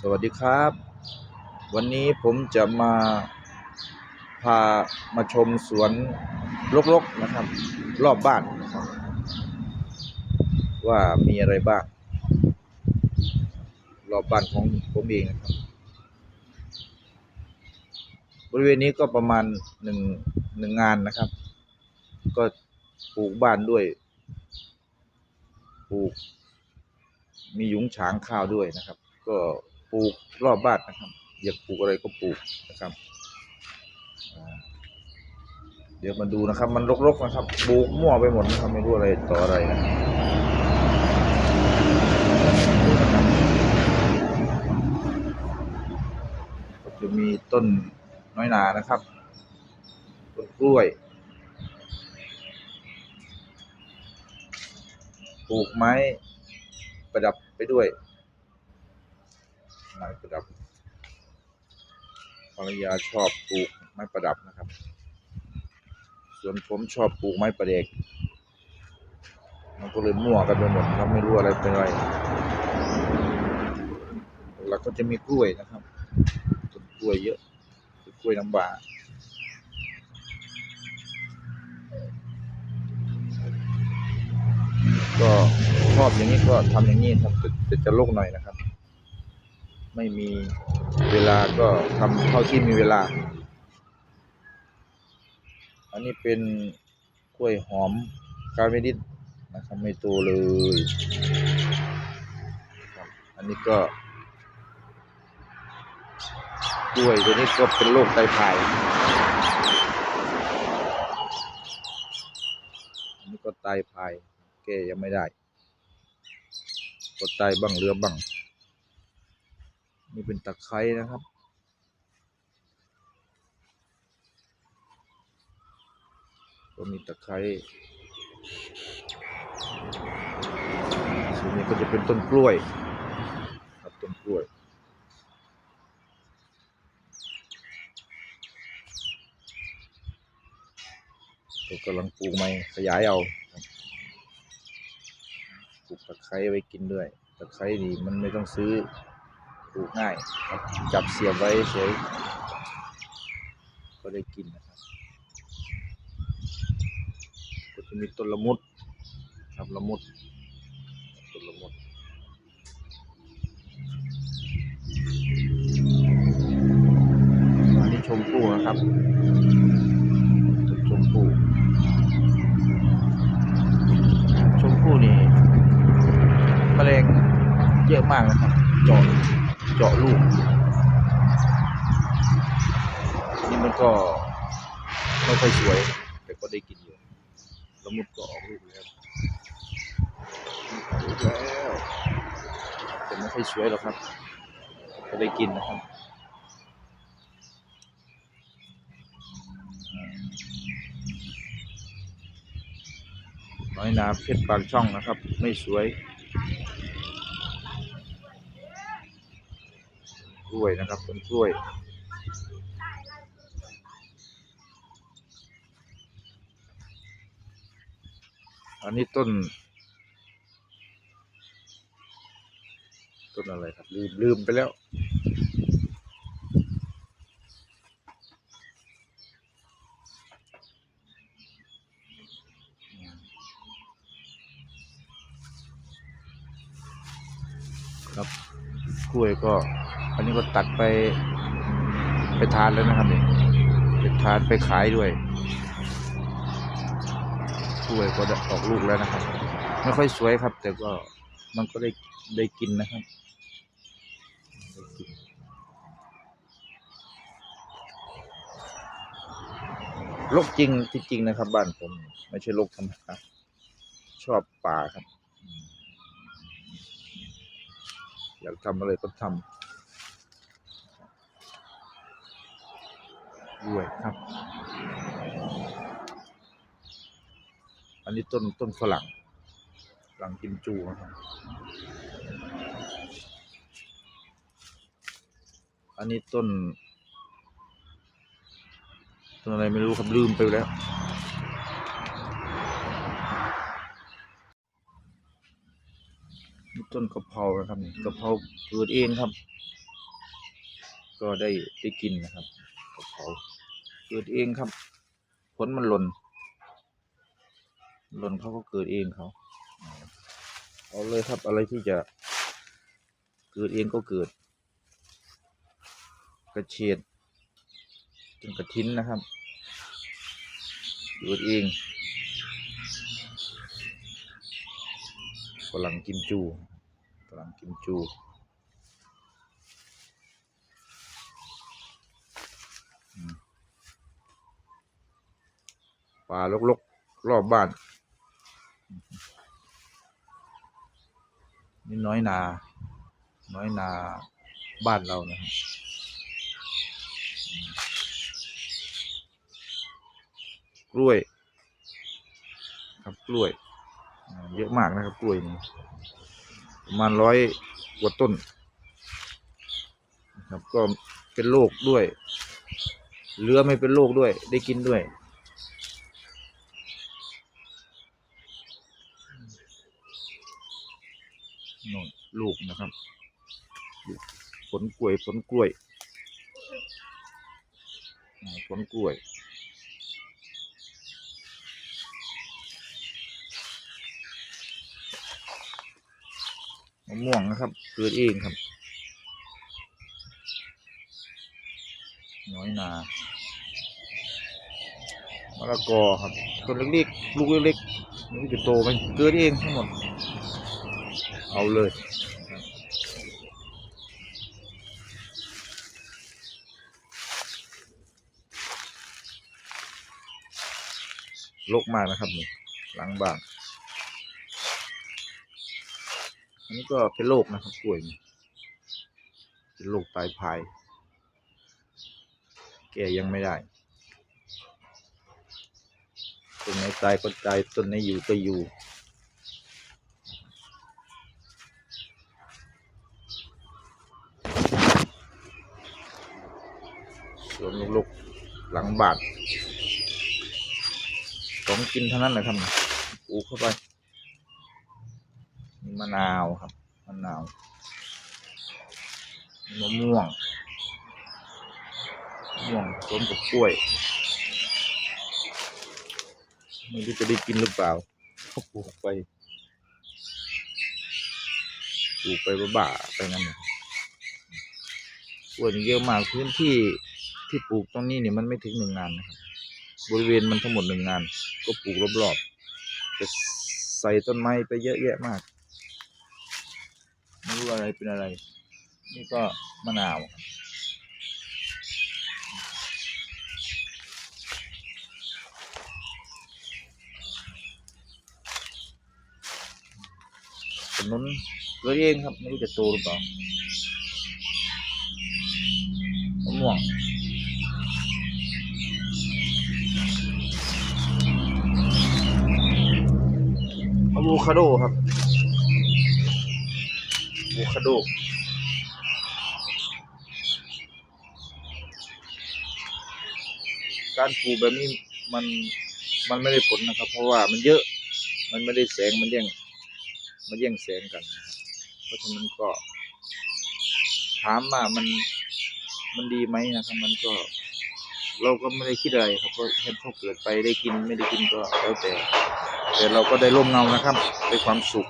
สวัสดีครับ วันนี้ผมจะมาพามาชมสวนรกๆนะครับ รอบบ้านนะครับ ว่ามีอะไรบ้าง รอบบ้านของผมเองนะครับ บริเวณนี้ก็ประมาณหนึ่งหนึ่งงานนะครับ ก็ปลูกบ้านด้วยปลูกมียุ้งฉางข้าวด้วยนะครับ ก็ ลูกรอบบ้านนะครับ อยากปลูกอะไรก็ปลูกนะครับเดี๋ยวมาดูนะครับ มันรกๆนะครับปลูกมั่วไปหมดนะครับไม่รู้อะไรต่ออะไรนะก็จะมีต้นน้อยนานะครับต้นกล้วยปลูกไม้ประดับไปด้วย ไม้ประดับภรรยาชอบปลูกไม้ประดับนะครับ ส่วนผมชอบปลูกไม้ประเดกมันก็เลยมั่วกันไปหมดครับไม่รู้อะไรเป็นอะไรแล้วก็จะมีกล้วยนะครับต้นกล้วยเยอะต้นกล้วยน้ำว้าก็ชอบอย่างนี้ก็ทำอย่างนี้ครับแต่แต่จะโลกหน่อยนะครับ ไม่มีเวลาก็ทำเท่าที่มีเวลา อันนี้เป็นกล้วยหอมกาเมดิสนะครับไม่โตเลย อันนี้ก็กล้วยตัวนี้ก็เป็นโรคไตพายอันนี้ก็ไตพายแก้ยังไม่ได้ ก็ไตบ้างเรือบ้าง นี่เป็นตะไคร้นะครับ ก็มีตะไคร้ส่วนนี้ก็จะเป็นต้นกล้วยครับต้นกล้วยก็กำลังปลูกไม้ขยายเอาปลูกตะไคร้ไว้กินด้วย ตะไคร้นี่มันไม่ต้องซื้อ ลูกง่ายจับเสียบไว้เฉยก็ได้กินนะครับก็จะมีต้นละมุดครับละมุดต้นละมุดอันนี้ชมพู่นะครับชมพู่ชมพู่นี่แมลงเยอะมากนะครับจาะ เจาะลูก นี่มันก็ไม่ค่อยสวย แต่ก็ได้กินอยู่ละมุดก็ออกลูกแล้วลูกแล้วแต่ไม่ค่อยสวยหรอกครับ ก็ได้กินนะครับน้อยนาเพชรปากช่องนะครับ ไม่สวย ล้วยนะครับต้นกล้วย อันนี้ต้น ต้นอะไรครับ ลืมลืมไปแล้วครับกล้วยก็ อันนี้ก็ตัดไป ไปทานแล้วนะครับนี่ไปทานไปขายด้วยกล้วยก็ได้ออกลูกแล้วนะครับ ไม่ค่อยสวยครับ แต่ก็มันก็ได้ได้กินนะครับได้กินลกจริงที่จริงนะครับบ้านผม ไม่ใช่ลกธรรมดาชอบป่าครับ อยากทำอะไรก็ทำ ด้วยครับ อันนี้ต้นต้นฝรั่งฝรั่งกิมจูนะครับ อันนี้ต้น ต้นอะไรไม่รู้ครับลืมไปแล้วต้นกะเพรานะครับกะเพราเกิดเองครับ ก็ได้ได้กินนะครับกับเขา เกิดเองครับ ผลมันหล่น หล่นเขาก็เกิดเองเขาเอาเลยครับอะไรที่จะ เกิดเองก็เกิด กระเฉดจนกระทิ้นนะครับ เกิดเองฝรั่งกิมจูฝรั่งกิมจู ป่ารกๆ รอบบ้าน นี่น้อยนา น้อยนาบ้านเรานะครับกล้วย ครับกล้วย เยอะมากนะครับกล้วยนี่ประมาณร้อยกว่าต้นนะครับก็เป็นโรคด้วย เลือไม่เป็นโรคด้วย ได้กินด้วย โน่นลูกนะครับลูกผลกล้วยผลกล้วยผลกล้วยมะม่วงนะครับเกิดเองครับ น้อยนามะละกอครับต้นเล็กๆลูกเล็กๆมันจะโตไหมเกิดเองทั้งหมด เอาเลยนะครับลกมากนะครับนี่หลังบ้านอันนี้ก็เป็นโรคนะครับกล้วยนี่เป็นโรคตายพายแก้ยังไม่ได้ต้นไหนตายก็ตายต้นไหนอยู่ก็อยู่ สวนลูกๆหลังบานของกินเท่านั้นแหละครับปลูเข้าไปมีมะนาวครับมะนาวมีมะม่วงมะม่วงต้นกับกล้วยไม่รู้จะได้กินหรือเปล่าเขาปลูกไปปลูกไปบ้าๆไปงั้นนะกล้วยเยอะมากพื้นที่ ที่ปลูกตรงนี้เนี่ยมันไม่ถึงหนึ่งงานนะครับบริเวณมันทั้งหมดหนึ่งงาน ก็ปลูกรอบๆจะใส่ต้นไม้ไปเยอะแยะมากไม่รู้อะไรเป็นอะไร นี่ก็มะนาวครับขนุนเกิดเองครับ ไม่รู้จะโตหรือเปล่ามะม่วง อะโวคาโดครับอะโวคาโดการปลูกแบบนี้มันมันไม่ได้ผลนะครับ เพราะว่ามันเยอะมันไม่ได้แสงมันแย่งมันแย่งแสงกันนะเพราะฉะนั้นก็ ถามว่ามันมันดีไหมนะครับมันก็ เราก็ไม่ได้คิดอะไรครับก็เห็นเขาเกิดไปได้กินไม่ได้กินก็แล้วแต่ แต่เราก็ได้ร่มเงานะครับได้ความสุข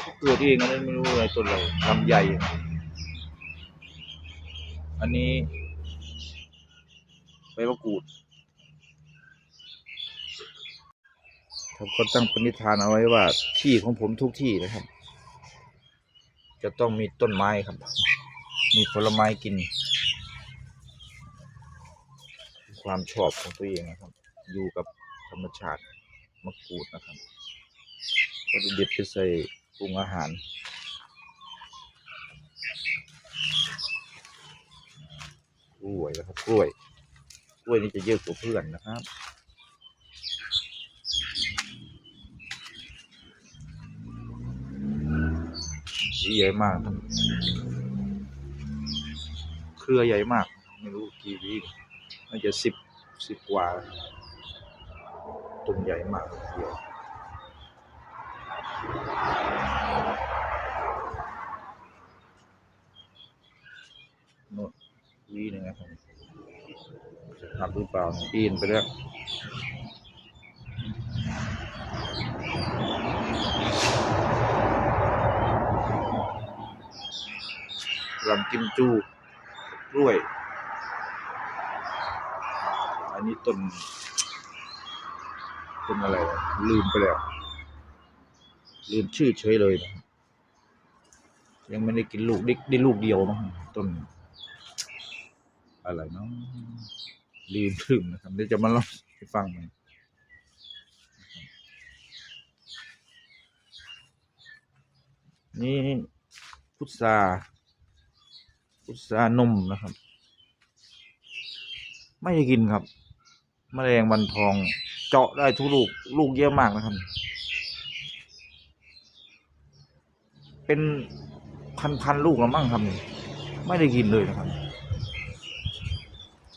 เขาเกิดเองอันนั้นไม่รู้อะไรต้นอะไรลำใหญ่อันนี้ใบมะกรูดครับก็ตั้งปณิธานเอาไว้ว่าที่ของผมทุกที่นะครับ จะต้องมีต้นไม้ครับ มีผลไม้กิน ความชอบของตัวเองนะครับ อยู่กับธรรมชาติมะกรูดนะครับ ก็เด็ดไปใส่ปรุงอาหารกล้วยนะครับกล้วยกล้วยนี่จะเยอะกว่าเพื่อนนะครับสีใหญ่มากครับเครือใหญ่มาก ไม่รู้กี่วิ น่าจะสิบสิบกว่าตุ่มใหญ่มากเดียวนดวีนึ่งนะครับจะทำบหรือเปล่าปีนไปแล้วลำกิมจูกล้วย อันนี้ต้นต้นอะไรลืมไปแล้ว ลืมชื่อเฉยเลยนะยังไม่ได้กินลูกได้ได้ลูกเดียวมั้งต้น อะไรเนาะลืมลืมนะครับเดี๋ยวจะมาเล่าให้ฟังหม่นี่พุทราพุทรานมนะครับ ไม่ได้กินครับ แมลงวันทอง เจาะได้ทุกลูกลูกเยอะมากนะครับ เป็นพันพันๆลูกแล้วมั้งครับนี่ไม่ได้กินเลยนะครับ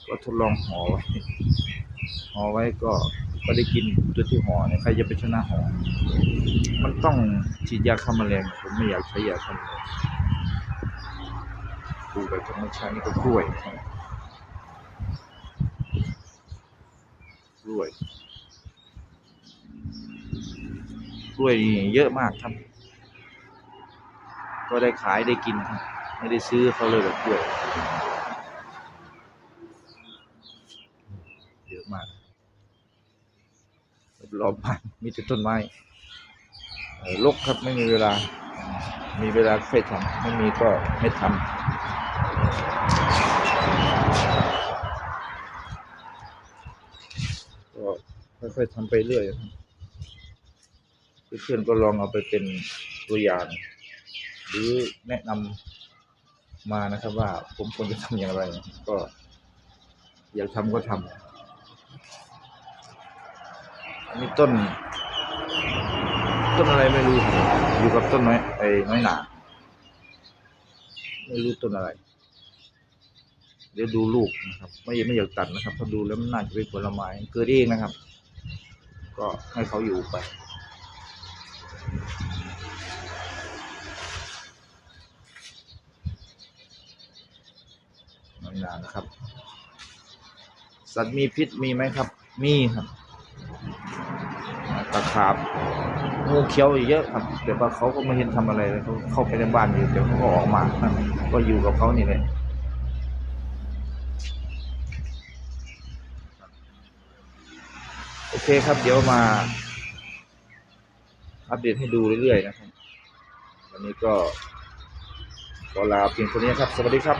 ก็ทดลองห่อไว้ห่อไว้ก็ก็ได้กินตัวที่ห่อเนี่ยใครจะไปชนะห่อมันต้องฉีดยาฆ่าแมลงผมไม่อยากใช้ยาฆ่าแมลงปลูกแบบธรรมชาตินี่ก็กล้วยครับ กล้วย กล้วยเยอะมากครับ ก็ได้ขายได้กินครับ ไม่ได้ซื้อเขาเลยแบบกล้วย เยอะมากรอบบ้านมีแต่ต้นไม้เอ่อรกครับไม่มีเวลา มีเวลาค่อยทำไม่มีก็ไม่ทำก็ ค่อยๆทำไปเรื่อยครับเพื่อนๆก็ลองเอาไปเป็นตัวอย่าง หรือแนะนำมานะครับว่าผมควรจะทำอย่างไร ก็ อยากทำก็ทำอันนี้ต้น ต้นอะไรไม่รู้อยู่กับต้นไม้ไอ้น้อยหนาไม่รู้ต้นอะไร เดี๋ยวดูลูกนะครับ ไม่ไม่อยากตัดนะครับเพราะดูแล้วมันน่าจะเป็นผลไม้เกิดเองนะครับ ก็ให้เขาอยู่ไปน้อยหนานะครับ สัตว์มีพิษมีไหมครับ มีครับตะขาบงูเขียวเยอะครับแต่ว่าเขาก็ไม่เห็นทำอะไรเลยเขาเข้าไปในบ้านอยู่เดี๋ยวเขาก็ออกมาก็อยู่กับเขานี่เลย เคครับ เดี๋ยวมาอัปเดตให้ดูเรื่อยๆนะครับ วันนี้ก็ขอลาเพียงเท่านี้ครับ สวัสดีครับ